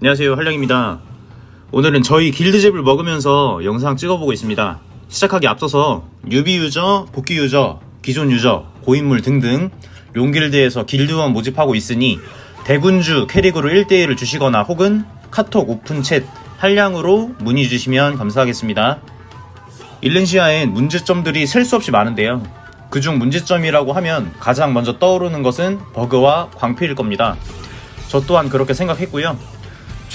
안녕하세요 한령입니다. 오늘은 저희 길드집을 먹으면서 영상 찍어보고 있습니다. 시작하기 앞서서 뉴비 유저, 복귀 유저, 기존 유저, 고인물 등등 용길드에서 길드원 모집하고 있으니 대군주 캐릭으로 1대1을 주시거나 혹은 카톡 오픈 챗 한량으로 문의 주시면 감사하겠습니다. 일렌시아엔 문제점들이 셀 수 없이 많은데요. 그중 문제점이라고 하면 가장 먼저 떠오르는 것은 버그와 광필일 겁니다. 저 또한 그렇게 생각했고요.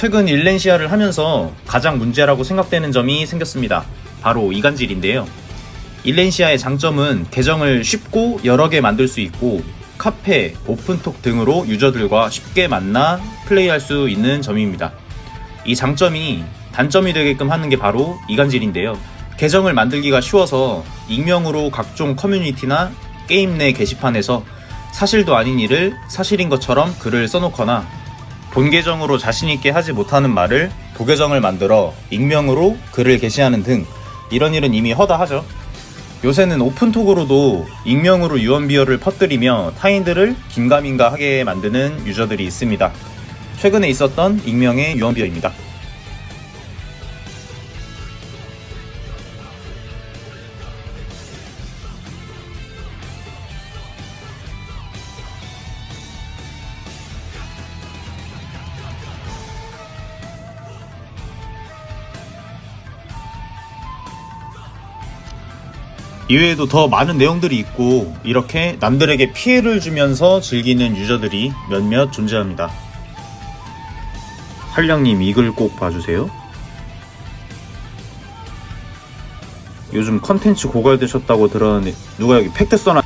최근 일렌시아를 하면서 가장 문제라고 생각되는 점이 생겼습니다. 바로 이간질인데요. 일렌시아의 장점은 계정을 쉽고 여러 개 만들 수 있고 카페, 오픈톡 등으로 유저들과 쉽게 만나 플레이할 수 있는 점입니다. 이 장점이 단점이 되게끔 하는 게 바로 이간질인데요. 계정을 만들기가 쉬워서 익명으로 각종 커뮤니티나 게임 내 게시판에서 사실도 아닌 일을 사실인 것처럼 글을 써놓거나 본 계정으로 자신있게 하지 못하는 말을 부계정을 만들어 익명으로 글을 게시하는 등 이런 일은 이미 허다하죠. 요새는 오픈톡으로도 익명으로 유언비어를 퍼뜨리며 타인들을 긴가민가 하게 만드는 유저들이 있습니다. 최근에 있었던 익명의 유언비어입니다. 이외에도 더 많은 내용들이 있고 이렇게 남들에게 피해를 주면서 즐기는 유저들이 몇몇 존재합니다. 한량님 이 글 꼭 봐주세요. 요즘 컨텐츠 고갈되셨다고 들었는데 누가 여기 팩트 써놔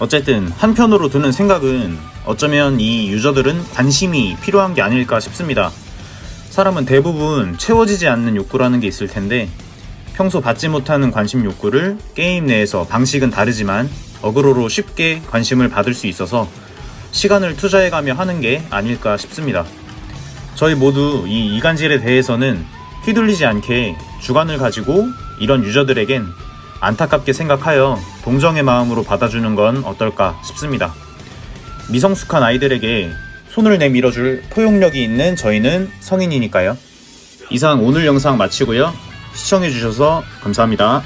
어쨌든 한편으로 드는 생각은 어쩌면 이 유저들은 관심이 필요한 게 아닐까 싶습니다. 사람은 대부분 채워지지 않는 욕구라는 게 있을 텐데 평소 받지 못하는 관심 욕구를 게임 내에서 방식은 다르지만 어그로로 쉽게 관심을 받을 수 있어서 시간을 투자해가며 하는 게 아닐까 싶습니다. 저희 모두 이 이간질에 대해서는 휘둘리지 않게 주관을 가지고 이런 유저들에겐 안타깝게 생각하여 동정의 마음으로 받아주는 건 어떨까 싶습니다. 미성숙한 아이들에게 손을 내밀어줄 포용력이 있는 저희는 성인이니까요. 이상 오늘 영상 마치고요. 시청해주셔서 감사합니다.